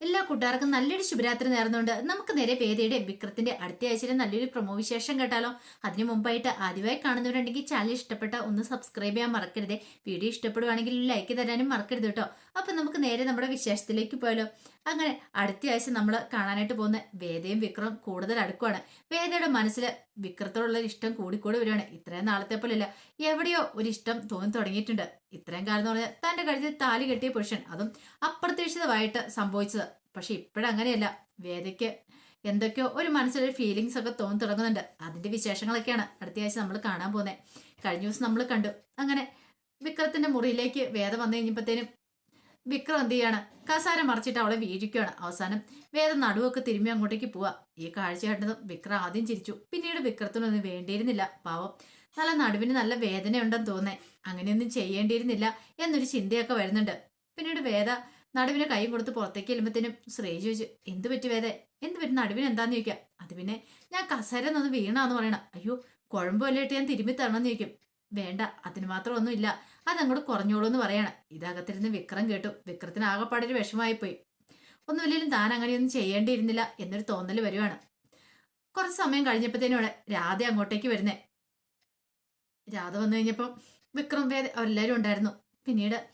എല്ലാ കൂട്ടുകാർക്കും നല്ലൊരു ശുഭരാത്രി നേർന്നുകൊണ്ട് നമുക്ക് നേരെ വേദിയുടെ വിക്രത്തിന്റെ അടുത്ത ആഴ്ചയിലെ നല്ലൊരു പ്രൊമോ വിശേഷം കേട്ടാലോ. അതിനു മുമ്പായിട്ട് ആദ്യമായി കാണുന്നവരുണ്ടെങ്കിൽ ചാനൽ ഇഷ്ടപ്പെട്ട ഒന്ന് സബ്സ്ക്രൈബ് ചെയ്യാൻ മറക്കരുത്. വീഡിയോ ഇഷ്ടപ്പെടുവാണെങ്കിൽ ലൈക്ക് തരാനും മറക്കരുത് കേട്ടോ. അപ്പൊ നമുക്ക് നേരെ നമ്മുടെ വിശേഷത്തിലേക്ക് പോയാലോ. അങ്ങനെ അടുത്ത ആഴ്ച നമ്മൾ കാണാനായിട്ട് പോകുന്ന വേദയും വിക്രവും കൂടുതൽ അടുക്കുവാണ്. വേദയുടെ മനസ്സിൽ വിക്രത്തോടുള്ള ഇഷ്ടം കൂടിക്കൂടി വരികയാണ്. ഇത്രയും നാളത്തെ പോലെയല്ല എവിടെയോ ഒരു ഇഷ്ടം തോന്നി തുടങ്ങിയിട്ടുണ്ട്. ഇത്രയും കാലം എന്ന് പറഞ്ഞാൽ തന്റെ കഴുത്തിൽ താലി കെട്ടിയ പുരുഷൻ. അതും അപ്രതീക്ഷിതമായിട്ട് സംഭവിച്ചത്. പക്ഷെ ഇപ്പോഴങ്ങനെയല്ല വേദയ്ക്ക് എന്തൊക്കെയോ ഒരു മനസ്സിലൊരു ഫീലിങ്സ് ഒക്കെ തോന്നി തുടങ്ങുന്നുണ്ട്. അതിന്റെ വിശേഷങ്ങളൊക്കെയാണ് അടുത്ത ആഴ്ച നമ്മൾ കാണാൻ പോകുന്നത്. കഴിഞ്ഞ ദിവസം നമ്മൾ കണ്ടു. അങ്ങനെ വിക്രത്തിന്റെ മുറിയിലേക്ക് വേദം വന്നു കഴിഞ്ഞപ്പോഴത്തേനും വിക്രം എന്ത് ചെയ്യാണ്? കസാര മറിച്ചിട്ട് അവളെ വീഴിക്കുകയാണ്. അവസാനം വേദ നടുവൊക്കെ തിരുമ്പി അങ്ങോട്ടേക്ക് പോവാ. ഈ കാഴ്ച കണ്ടതും വിക്രം ആദ്യം ചിരിച്ചു. പിന്നീട് വിക്രത്തിനൊന്നും വേണ്ടിയിരുന്നില്ല. പാവം. നല്ല നടുവിന് നല്ല വേദനയുണ്ടെന്ന് തോന്നേ. അങ്ങനെയൊന്നും ചെയ്യേണ്ടിയിരുന്നില്ല എന്നൊരു ചിന്തയൊക്കെ വരുന്നുണ്ട്. പിന്നീട് വേദ നടുവിന് കൈ കൊടുത്ത് പുറത്തേക്ക് ചെല്ലുമ്പത്തേനും ശ്രീ ചോദിച്ചു എന്ത് പറ്റി വേദ? എന്ത് പറ്റി? നടുവിന് എന്താന്ന് ചോദിക്കാം? അത് പിന്നെ ഞാൻ കസേര നിന്ന് വീണാന്ന് പറയണം. അയ്യോ കുഴമ്പല്ലായിട്ട് ഞാൻ തിരുമ്പി തരണമെന്ന് ചോദിക്കും. വേണ്ട അതിന് മാത്രം ഒന്നുമില്ല അതങ്ങോട്ട് കുറഞ്ഞോളൂ എന്ന് പറയാണ്. ഇതകത്തിരുന്ന് വിക്രം കേട്ടു. വിക്രത്തിന് ആകെപ്പാടൊരു വിഷമായി പോയി ഒന്നുമില്ലെങ്കിലും താൻ അങ്ങനെയൊന്നും ചെയ്യേണ്ടിയിരുന്നില്ല എന്നൊരു തോന്നൽ വരുവാണ്. കുറച്ച് സമയം കഴിഞ്ഞപ്പോഴത്തേനോടെ രാധ അങ്ങോട്ടേക്ക് വരുന്നേ. രാധ വന്നു കഴിഞ്ഞപ്പം വിക്രം വേദ അവരെല്ലാവരും ഉണ്ടായിരുന്നു. പിന്നീട്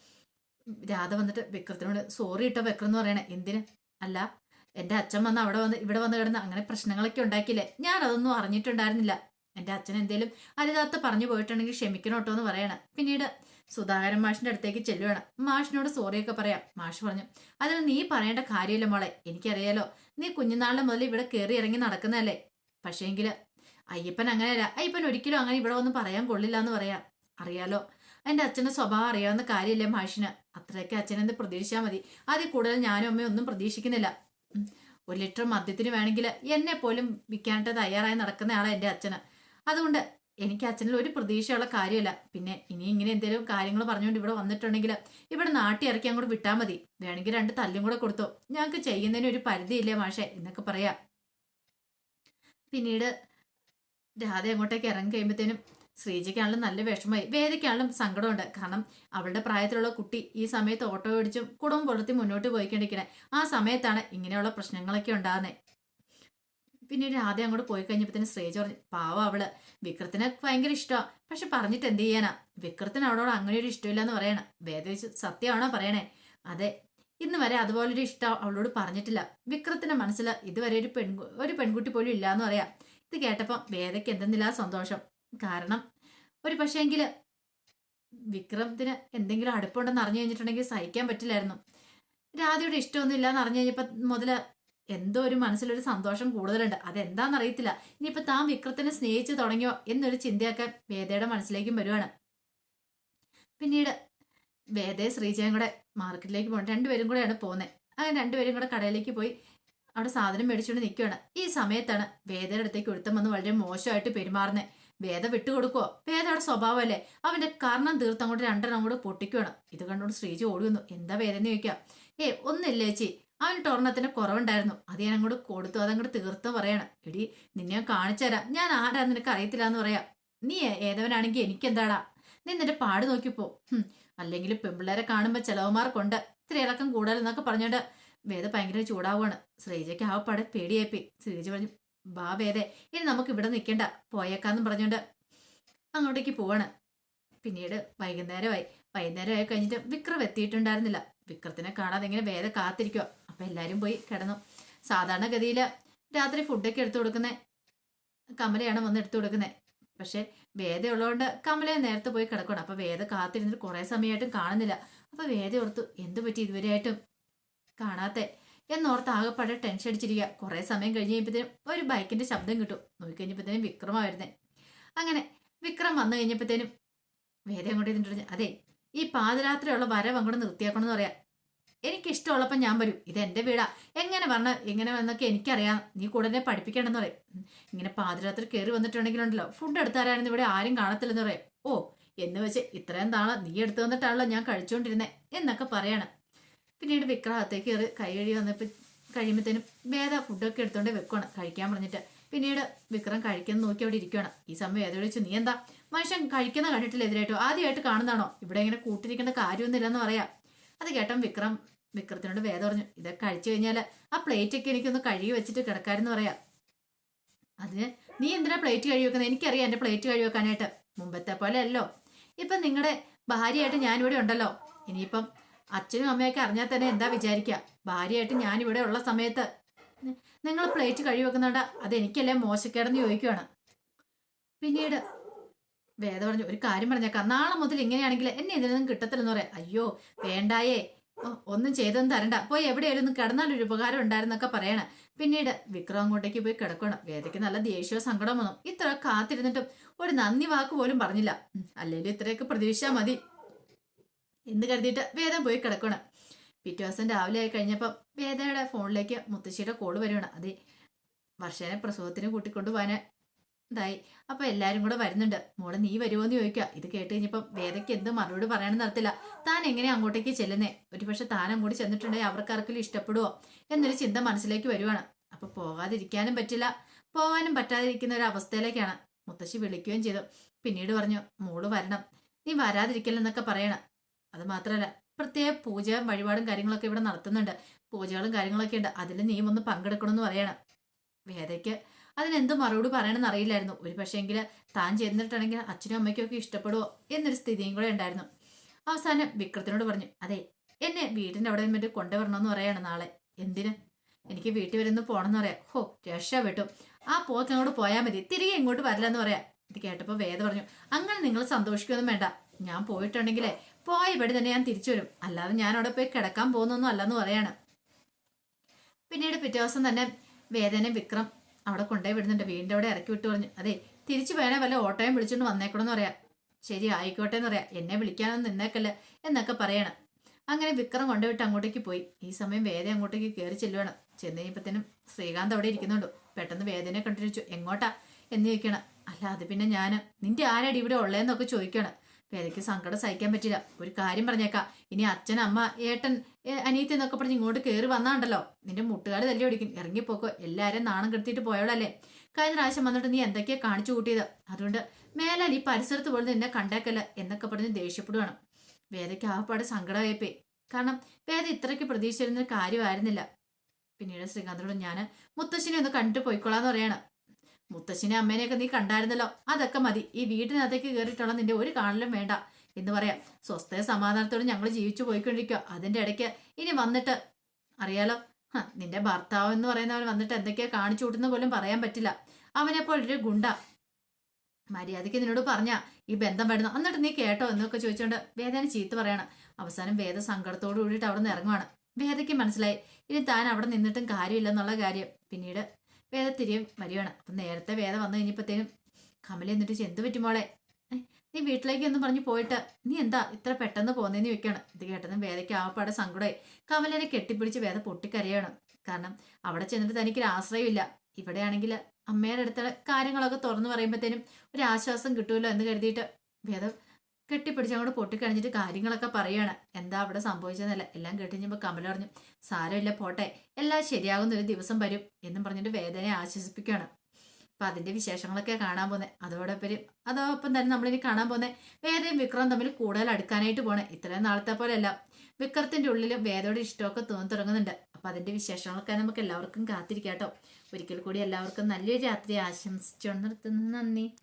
രാധ വന്നിട്ട് വിക്രത്തിനോട് സോറി ഇട്ടോ വിക്രം എന്ന് പറയണേ. എന്തിന്? അല്ല എന്റെ അച്ഛൻ വന്ന് അവിടെ വന്ന് ഇവിടെ വന്ന് കിടന്ന് അങ്ങനെ പ്രശ്നങ്ങളൊക്കെ ഉണ്ടാക്കിയില്ലേ? ഞാൻ അതൊന്നും അറിഞ്ഞിട്ടുണ്ടായിരുന്നില്ല. എന്റെ അച്ഛൻ എന്തേലും അരുതാത്ത പറഞ്ഞു പോയിട്ടുണ്ടെങ്കിൽ ക്ഷമിക്കണം കേട്ടോ എന്ന് പറയണം. പിന്നീട് സുധാകരൻ മാഷിന്റെ അടുത്തേക്ക് ചെല്ലുവേണം. മാഷിനോട് സോറിയൊക്കെ പറയാം. മാഷ് പറഞ്ഞു അതിന് നീ പറയേണ്ട കാര്യമില്ല മോളെ. എനിക്കറിയാലോ നീ കുഞ്ഞുനാളിന് മുതൽ ഇവിടെ കയറി ഇറങ്ങി നടക്കുന്നതല്ലേ? പക്ഷേങ്കിൽ അയ്യപ്പൻ അങ്ങനെയല്ല. അയ്യപ്പൻ ഒരിക്കലും അങ്ങനെ ഇവിടെ ഒന്നും പറയാൻ കൊള്ളില്ല എന്ന് പറയാം. അറിയാലോ എന്റെ അച്ഛന്റെ സ്വഭാവം അറിയാവുന്ന കാര്യമില്ലേ മാഷിന്? അത്രയൊക്കെ അച്ഛനെന്ത് പ്രതീക്ഷിച്ചാൽ മതി. അതിൽ കൂടുതൽ ഞാനും അമ്മയും ഒന്നും പ്രതീക്ഷിക്കുന്നില്ല. ഒരു ലിറ്റർ മദ്യത്തിന് വേണമെങ്കിൽ എന്നെ പോലും വിൽക്കാനായിട്ട് തയ്യാറായി നടക്കുന്നയാളാണ് എന്റെ അച്ഛന്. അതുകൊണ്ട് എനിക്ക് അച്ഛനിൽ ഒരു പ്രതീക്ഷയുള്ള കാര്യമല്ല. പിന്നെ ഇനി ഇങ്ങനെ എന്തെങ്കിലും കാര്യങ്ങൾ പറഞ്ഞുകൊണ്ട് ഇവിടെ വന്നിട്ടുണ്ടെങ്കിൽ ഇവിടെ നാട്ടി ഇറക്കി അങ്ങോട്ട് വിട്ടാൽ മതി. വേണമെങ്കിൽ രണ്ട് തല്ലും കൂടെ കൊടുത്തോ. ഞങ്ങൾക്ക് ചെയ്യുന്നതിന് ഒരു പരിധിയില്ലേ മാഷെ എന്നൊക്കെ പറയാം. പിന്നീട് രാധ അങ്ങോട്ടേക്ക് ഇറങ്ങി കഴിയുമ്പോഴത്തേനും ശ്രീജയ്ക്കാണെങ്കിലും നല്ല വിഷമമായി. വേദയ്ക്കാണെങ്കിലും സങ്കടമുണ്ട്. കാരണം അവളുടെ പ്രായത്തിലുള്ള കുട്ടി ഈ സമയത്ത് ഓട്ടോ ഓടിച്ചും കുടുംബം പുലർത്തി മുന്നോട്ട് പോയിക്കൊണ്ടിരിക്കണേ. ആ സമയത്താണ് ഇങ്ങനെയുള്ള പ്രശ്നങ്ങളൊക്കെ ഉണ്ടാകുന്നത് പിന്നീട് രാധ അങ്ങോട്ട് പോയി കഴിഞ്ഞപ്പോഴത്തേനും ശ്രീജ പറഞ്ഞു പാവ അവൾ. വിക്രത്തിനെ ഭയങ്കര ഇഷ്ടമാണ് പക്ഷെ പറഞ്ഞിട്ട് എന്ത് ചെയ്യാനാ? വിക്രത്തിന് അവളോട് അങ്ങനെ ഒരു ഇഷ്ടമില്ല എന്ന് പറയണം. വേദവിച്ച് സത്യമാണോ പറയണേ? അതെ. ഇന്ന് വരെ അതുപോലൊരു ഇഷ്ടം അവളോട് പറഞ്ഞിട്ടില്ല. വിക്രത്തിന്റെ മനസ്സിൽ ഇതുവരെ ഒരു പെൺകു ഒരു പെൺകുട്ടി പോലും ഇല്ല എന്ന് പറയാം. ഇത് കേട്ടപ്പോൾ വേദയ്ക്ക് എന്തെന്നില്ല സന്തോഷം. കാരണം ഒരു പക്ഷേങ്കിൽ വിക്രമത്തിന് എന്തെങ്കിലും അടുപ്പുണ്ടെന്ന് അറിഞ്ഞു കഴിഞ്ഞിട്ടുണ്ടെങ്കിൽ സഹിക്കാൻ പറ്റില്ലായിരുന്നു. രാധയുടെ ഇഷ്ടമൊന്നും ഇല്ലാന്ന് അറിഞ്ഞു കഴിഞ്ഞപ്പോ മുതൽ എന്തോ ഒരു മനസ്സിലൊരു സന്തോഷം കൂടുതലുണ്ട്. അതെന്താന്ന് അറിയത്തില്ല ഇനിയിപ്പോ താൻ വിക്രത്തിനെ സ്നേഹിച്ചു തുടങ്ങിയോ എന്നൊരു ചിന്തയൊക്കെ വേദയുടെ മനസ്സിലേക്കും വരുവാണ്. പിന്നീട് വേദയെ ശ്രീജയും കൂടെ മാർക്കറ്റിലേക്ക് പോകണം രണ്ടുപേരും കൂടെയാണ് പോകുന്നത് അങ്ങനെ രണ്ടുപേരും കൂടെ കടയിലേക്ക് പോയി അവിടെ സാധനം മേടിച്ചുകൊണ്ട് നിൽക്കുകയാണ് ഈ സമയത്താണ് വേദയുടെ അടുത്തേക്ക് ഒരുത്തം വന്ന് വളരെ മോശമായിട്ട് പെരുമാറുന്നത് വേദ വിട്ടുകൊടുക്കുവോ? വേദയുടെ സ്വഭാവമല്ലേ? അവന്റെ കാരണം തീർത്ത് അങ്ങോട്ട് രണ്ടെണ്ണം കൂടെ പൊട്ടിക്കുകയാണ് ഇത് കണ്ടുകൊണ്ട് ശ്രീജി ഓടി വന്നു. എന്താ വേദന ചോദിക്കാം. ഏ ഒന്നില്ല ചേച്ചി. അവന് ടൊർണത്തിന് കുറവുണ്ടായിരുന്നു. അത് ഞാൻ അങ്ങോട്ട് കൊടുത്തു. അതങ്ങോട്ട് തീർത്ത് പറയണം. എടി നിന്നെ ഞാൻ കാണിച്ചു തരാം. ഞാൻ ആരാ നിനക്ക് അറിയത്തില്ല എന്ന് പറയാം. നീ ഏതവനാണെങ്കിൽ എനിക്കെന്താടാ? നീ നിന്റെ പാട് നോക്കിപ്പോ അല്ലെങ്കിൽ പെമ്പിള്ളേരെ കാണുമ്പോൾ ചിലവന്മാർക്കുണ്ട്. ഇത്തിരി ഇളക്കം കൂടുതൽ എന്നൊക്കെ പറഞ്ഞോണ്ട് വേദ ഭയങ്കര ചൂടാവുകയാണ് ശ്രീജയ്ക്ക് ആ പാട് പേടിയായിപ്പോയി. ശ്രീജ പറഞ്ഞു ബാ വേദേ ഇനി നമുക്ക് ഇവിടെ നിൽക്കണ്ട പോയേക്കാന്നും പറഞ്ഞോണ്ട് അങ്ങോട്ടേക്ക് പോവാണ്. പിന്നീട് വൈകുന്നേരമായി. വൈകുന്നേരമായി കഴിഞ്ഞിട്ട് വിക്രം എത്തിയിട്ടുണ്ടായിരുന്നില്ല. വിക്രത്തിനെ കാണാതെ ഇങ്ങനെ വേദ കാത്തിരിക്കുക അപ്പൊ എല്ലാരും പോയി കിടന്നു. സാധാരണഗതിയിൽ രാത്രി ഫുഡൊക്കെ എടുത്തു കൊടുക്കുന്നത് കമലയാണ് വന്ന് എടുത്തു കൊടുക്കുന്നത് പക്ഷെ വേദ ഉള്ളതുകൊണ്ട് കമലയെ നേരത്തെ പോയി കിടക്കണം. അപ്പൊ വേദ കാത്തിരുന്നിട്ട് കുറേ സമയമായിട്ടും കാണുന്നില്ല. അപ്പൊ വേദ ഓർത്തു എന്തു പറ്റി ഇതുവരെയായിട്ടും കാണാത്തെ? എന്നോർത്ത് ആകെപ്പാടെ ടെൻഷൻ അടിച്ചിരിക്കുക കുറേ സമയം കഴിഞ്ഞ് കഴിയുമ്പോഴത്തേനും ഒരു ബൈക്കിന്റെ ശബ്ദം കിട്ടും. നോക്കിക്കഴിഞ്ഞപ്പോഴത്തേനും കഴിഞ്ഞപ്പോഴത്തേനും വരുന്നേ. അങ്ങനെ വിക്രം വന്നു കഴിഞ്ഞപ്പോഴത്തേനും വേദ അങ്ങോട്ട് ഇരുന്നിട്ട് അതെ ഈ പാതിരാത്രിയുള്ള വരവ് അങ്ങോട്ട് നിർത്തിയാക്കണം എന്ന് പറയാം. എനിക്കിഷ്ടമുള്ളപ്പോൾ ഞാൻ വരും. ഇത് എന്റെ വീടാ. എങ്ങനെ വന്ന എങ്ങനെ വന്നൊക്കെ എനിക്കറിയാം. നീ കൂടുതലെ പഠിപ്പിക്കണമെന്ന് പറയും. ഇങ്ങനെ പാതിരാത്രി കയറി വന്നിട്ടുണ്ടെങ്കിലുണ്ടല്ലോ. ഫുഡ് എടുത്താരാണെന്ന് ഇവിടെ ആരും കാണത്തില്ലെന്ന് പറയും. ഓ എന്ന് വെച്ച് ഇത്രയും താളെ നീ എടുത്തു വന്നിട്ടാണല്ലോ ഞാൻ കഴിച്ചുകൊണ്ടിരുന്നത് എന്നൊക്കെ പറയാണ്. പിന്നീട് വിക്രഹത്തേക്ക് കയറി കൈ കഴുകി വന്നപ്പോൾ കഴിയുമ്പോഴത്തേനും വേദ ഫുഡൊക്കെ എടുത്തോണ്ട് വെക്കുവാണ്. കഴിക്കാൻ പറഞ്ഞിട്ട്. പിന്നീട് വിക്രം കഴിക്കുന്ന നോക്കി അവിടെ ഇരിക്കുകയാണ് ഈ സമയം ഏതോ ചോദിച്ചു നീ എന്താ? മനുഷ്യൻ കഴിക്കുന്ന കണ്ടിട്ടില്ല എതിരായിട്ടോ ആദ്യമായിട്ട് കാണുന്നതാണോ? ഇവിടെ ഇങ്ങനെ കൂട്ടിരിക്കേണ്ട കാര്യമൊന്നുമില്ലെന്ന് പറയാം. അത് കേട്ടൻ വിക്രം വിക്രത്തിനോട് വേദം പറഞ്ഞു ഇതൊക്കെ കഴിച്ചു കഴിഞ്ഞാൽ ആ പ്ലേറ്റ് ഒക്കെ എനിക്കൊന്ന് കഴുകി വെച്ചിട്ട് കിടക്കാരെന്ന് പറയാം. അതിന് നീ എന്തിനാ പ്ലേറ്റ് കഴുകി വെക്കുന്നത് എനിക്കറിയാം എന്റെ പ്ലേറ്റ് കഴുകി വെക്കാനായിട്ട്. മുമ്പത്തെ പോലെ അല്ലോ. ഇപ്പം നിങ്ങളുടെ ഭാര്യയായിട്ട് ഞാനിവിടെ ഉണ്ടല്ലോ. ഇനിയിപ്പം അച്ഛനും അമ്മയൊക്കെ അറിഞ്ഞാൽ തന്നെ എന്താ വിചാരിക്കുക ഭാര്യയായിട്ട് ഞാനിവിടെ ഉള്ള സമയത്ത് നിങ്ങൾ പ്ലേറ്റ് കഴുകി വെക്കുന്നുണ്ട് അതെനിക്കല്ലേ മോശക്കേടെന്ന് ചോദിക്കുവാണ്. പിന്നീട് വേദ പറഞ്ഞു ഒരു കാര്യം പറഞ്ഞേക്കാം. നാളെ മുതൽ ഇങ്ങനെയാണെങ്കിൽ എന്നെ ഇതിനൊന്നും കിട്ടത്തില്ലെന്ന് പറയാം. അയ്യോ വേണ്ടായേ. ഒന്നും ചെയ്തൊന്നും തരണ്ട. പോയി എവിടെയായാലും കിടന്നാൽ ഒരു ഉപകാരം ഉണ്ടായിരുന്നൊക്കെ പറയണം. പിന്നീട് വിക്രം അങ്ങോട്ടേക്ക് പോയി കിടക്കണം. വേദയ്ക്ക് നല്ല ദേഷ്യവും സങ്കടം വന്നു ഇത്ര കാത്തിരുന്നിട്ടും ഒരു നന്ദി വാക്ക് പോലും പറഞ്ഞില്ല. അല്ലെങ്കിൽ ഇത്രയൊക്കെ പ്രതീക്ഷിച്ചാൽ മതി എന്ന് കരുതിയിട്ട് വേദം പോയി കിടക്കണം. പിറ്റേ ദിവസം രാവിലെ ആയി കഴിഞ്ഞപ്പം വേദയുടെ ഫോണിലേക്ക് മുത്തശ്ശിയുടെ കോൾ വരുവാണ്. അതെ വർഷേനെ പ്രസവത്തിന് കൂട്ടിക്കൊണ്ടു പോകാൻ ഇതായി. അപ്പൊ എല്ലാരും കൂടെ വരുന്നുണ്ട്. മോളെ നീ വരുമോന്ന് ചോദിക്കുക. ഇത് കേട്ട് കഴിഞ്ഞപ്പോ വേദയ്ക്ക് എന്ത് മറുപടി പറയാനും നടത്തില്ല താൻ എങ്ങനെ അങ്ങോട്ടേക്ക് ചെല്ലുന്നേ? ഒരു പക്ഷെ താൻ അങ്ങോട്ട് ചെന്നിട്ടുണ്ടെങ്കിൽ അവർക്കാർക്കെങ്കിലും ഇഷ്ടപ്പെടുവോ? എന്നൊരു ചിന്ത മനസ്സിലേക്ക് വരുവാണ്. അപ്പൊ പോകാതിരിക്കാനും പറ്റില്ല. പോകാനും പറ്റാതിരിക്കുന്ന ഒരു അവസ്ഥയിലേക്കാണ് മുത്തശ്ശി വിളിക്കുകയും ചെയ്തു. പിന്നീട് പറഞ്ഞു മോൾ വരണം. നീ വരാതിരിക്കലെന്നൊക്കെ പറയണം. അത് മാത്രമല്ല പ്രത്യേക പൂജയും വഴിപാടും കാര്യങ്ങളൊക്കെ ഇവിടെ നടത്തുന്നുണ്ട്. പൂജകളും കാര്യങ്ങളൊക്കെ ഉണ്ട്. അതിൽ നീ ഒന്ന് പങ്കെടുക്കണമെന്ന് പറയണം. വേദയ്ക്ക് അതിനെന്ത് മറുപടി പറയണമെന്ന് അറിയില്ലായിരുന്നു. ഒരു പക്ഷേങ്കിൽ താൻ ചെന്നിട്ടുണ്ടെങ്കിൽ അച്ഛനും അമ്മയ്ക്കും ഒക്കെ ഇഷ്ടപ്പെടുവോ എന്നൊരു സ്ഥിതിയും കൂടെ ഉണ്ടായിരുന്നു. അവസാനം വിക്രത്തിനോട് പറഞ്ഞു അതെ എന്നെ വീടിന്റെ അവിടെ മറ്റു കൊണ്ടുവരണമെന്ന് പറയാണ് നാളെ. എന്തിന്? എനിക്ക് വീട്ടിൽ വരുന്ന പോകണമെന്ന് പറയാം. ഹോ രക്ഷപ്പെട്ടു ആ പോക്ക് അങ്ങോട്ട് പോയാൽ മതി. തിരികെ ഇങ്ങോട്ട് വരില്ല എന്ന് പറയാം. ഇത് കേട്ടപ്പോൾ വേദ പറഞ്ഞു അങ്ങനെ നിങ്ങൾ സന്തോഷിക്കൊന്നും വേണ്ട. ഞാൻ പോയിട്ടുണ്ടെങ്കിലേ പോയ ഇവിടെ തന്നെ ഞാൻ തിരിച്ചു വരും. അല്ലാതെ ഞാൻ അവിടെ പോയി കിടക്കാൻ പോകുന്നൊന്നും അല്ലെന്ന് പറയാണ്. പിന്നീട് പിറ്റേ ദിവസം തന്നെ വേദനെ വിക്രം അവിടെ കൊണ്ടുപോയി വിടുന്നുണ്ട്. വീണ്ടും അവിടെ ഇറക്കി വിട്ടു പറഞ്ഞു. അതെ തിരിച്ചു വേണേ വല്ല ഓട്ടോയും വിളിച്ചോണ്ട് വന്നേക്കണമെന്ന് പറയാം. ശരി ആയിക്കോട്ടെ എന്ന് പറയാം. എന്നെ വിളിക്കാനൊന്നും നിന്നേക്കല്ല എന്നൊക്കെ പറയണം. അങ്ങനെ വിക്രം കൊണ്ടുപോയിട്ട് അങ്ങോട്ടേക്ക് പോയി. ഈ സമയം വേദ അങ്ങോട്ടേക്ക് കയറി ചെല്ലുവാണ്. ചെന്ന് കഴിഞ്ഞപ്പത്തേനും ശ്രീകാന്ത് അവിടെ ഇരിക്കുന്നുണ്ട്. പെട്ടെന്ന് വേദനെ കണ്ടിരിച്ചു എങ്ങോട്ടാ? എന്ന് ചോദിക്കണം അല്ല അത് പിന്നെ ഞാൻ നിന്റെ ആരടി ഇവിടെ ഉള്ളതെന്നൊക്കെ ചോദിക്കണം വേദയ്ക്ക് സങ്കടം സഹിക്കാൻ പറ്റില്ല. ഒരു കാര്യം പറഞ്ഞേക്കാം. ഇനി അച്ഛൻ അമ്മ ഏട്ടൻ അനിയത്തി എന്നൊക്കെ പറഞ്ഞ് ഇങ്ങോട്ട് കയറി വന്നാണ്ടല്ലോ. നിന്റെ മുട്ടുകാട് തല്ലി ഓടിക്കും. ഇറങ്ങിപ്പോക്കോ. എല്ലാവരും നാണം കെടുത്തിട്ട് പോയോളല്ലേ കഴിഞ്ഞ പ്രാവശ്യം വന്നിട്ട് നീ എന്തൊക്കെയാ കാണിച്ചു കൂട്ടിയത്? അതുകൊണ്ട് മേലാൽ ഈ പരിസരത്ത് പോലും നിന്നെ കണ്ടേക്കല്ല എന്നൊക്കെ പറഞ്ഞ് ദേഷ്യപ്പെടുവാണ്. വേദയ്ക്ക് ആപ്പാട് സങ്കടമായപ്പേ. കാരണം വേദ ഇത്രയ്ക്ക് പ്രതീക്ഷിച്ചിരുന്ന കാര്യമായിരുന്നില്ല. പിന്നീട് ശ്രീകാന്തനോട് ഞാൻ മുത്തശ്ശിനെ ഒന്ന് കണ്ടിട്ട് പോയിക്കൊള്ളാന്ന് പറയാണ്. മുത്തശ്ശിനെ അമ്മേനെയൊക്കെ നീ കണ്ടായിരുന്നല്ലോ. അതൊക്കെ മതി. ഈ വീട്ടിനകത്തേക്ക് കയറിയിട്ടുള്ള നിന്റെ ഒരു കാണലും വേണ്ട. എന്ന് പറയാം. സ്വസ്ഥ സമാധാനത്തോടെ ഞങ്ങൾ ജീവിച്ചു പോയിക്കൊണ്ടിരിക്കുക. അതിന്റെ ഇടയ്ക്ക് ഇനി വന്നിട്ട് അറിയാലോ? നിന്റെ ഭർത്താവ് എന്ന് പറയുന്നവൻ വന്നിട്ട് എന്തൊക്കെയാ കാണിച്ചു കൂട്ടുന്ന പോലും പറയാൻ പറ്റില്ല. അവനെപ്പോൾ ഒരു ഗുണ്ട. മര്യാദയ്ക്ക് നിന്നോട് പറഞ്ഞ ഈ ബന്ധം വരുന്നു എന്നിട്ട് നീ കേട്ടോ എന്നൊക്കെ ചോദിച്ചുകൊണ്ട് വേദന ചീത്ത പറയണം. അവസാനം വേദ സങ്കടത്തോട് കൂടിയിട്ട് അവിടെ നിന്ന് ഇറങ്ങുവാണ്. വേദയ്ക്ക് മനസ്സിലായി. ഇനി താൻ അവിടെ നിന്നിട്ടും കാര്യമില്ലെന്നുള്ള കാര്യം. പിന്നീട് വേദ മരിയണം. വരികയാണ് അപ്പം നേരത്തെ വേദ വന്നു കഴിഞ്ഞപ്പോഴത്തേനും കമല എന്നിട്ട് എന്ത് പറ്റും മോളെ? നീ വീട്ടിലേക്ക് ഒന്നും പറഞ്ഞ് പോയിട്ട് നീ എന്താ ഇത്ര പെട്ടെന്ന് പോന്നേന്ന് ചോദിക്കണം ഇത് കേട്ടതും വേദയ്ക്ക് ആവപ്പാടെ സങ്കടമായി. കമലിനെ കെട്ടിപ്പിടിച്ച് വേദ പൊട്ടിക്കരയാണ്. കാരണം അവിടെ ചെന്നിട്ട് തനിക്കൊരു ആശ്രയമില്ല ഇവിടെയാണെങ്കിൽ അമ്മയുടെ അടുത്തുള്ള കാര്യങ്ങളൊക്കെ തുറന്നു പറയുമ്പോഴത്തേനും ഒരു ആശ്വാസം കിട്ടുമല്ലോ എന്ന് കരുതിയിട്ട് വേദം കെട്ടിപ്പിടിച്ച് അങ്ങോട്ട് പൊട്ടിക്കണിഞ്ഞിട്ട് കാര്യങ്ങളൊക്കെ പറയാണ്. എന്താ അവിടെ സംഭവിച്ചതെന്നല്ല. എല്ലാം കേട്ടിഞ്ഞപ്പോൾ കമല പറഞ്ഞു സാരമില്ല പോട്ടെ. എല്ലാം ശരിയാകുന്ന ഒരു ദിവസം വരും എന്നും പറഞ്ഞിട്ട് വേദനയെ ആശ്വസിപ്പിക്കുകയാണ്. അപ്പം അതിന്റെ വിശേഷങ്ങളൊക്കെ കാണാൻ പോകുന്നത് അതോടൊപ്പം അതോടൊപ്പം തന്നെ നമ്മളിനി കാണാൻ പോകുന്നത് വേദയും വിക്രവും തമ്മിൽ കൂടുതൽ അടുക്കാനായിട്ട് പോണേ. ഇത്രയും നാളത്തെ പോലെയല്ല. വിക്രത്തിന്റെ ഉള്ളിൽ വേദയുടെ ഇഷ്ടമൊക്കെ തോന്നി തുടങ്ങുന്നുണ്ട്. അപ്പം അതിന്റെ വിശേഷങ്ങളൊക്കെ നമുക്ക് എല്ലാവർക്കും കാത്തിരിക്കാം കേട്ടോ ഒരിക്കൽ കൂടി എല്ലാവർക്കും നല്ലൊരു രാത്രി ആശംസിച്ചുകൊണ്ട് നിർത്തുന്നു. നന്ദി.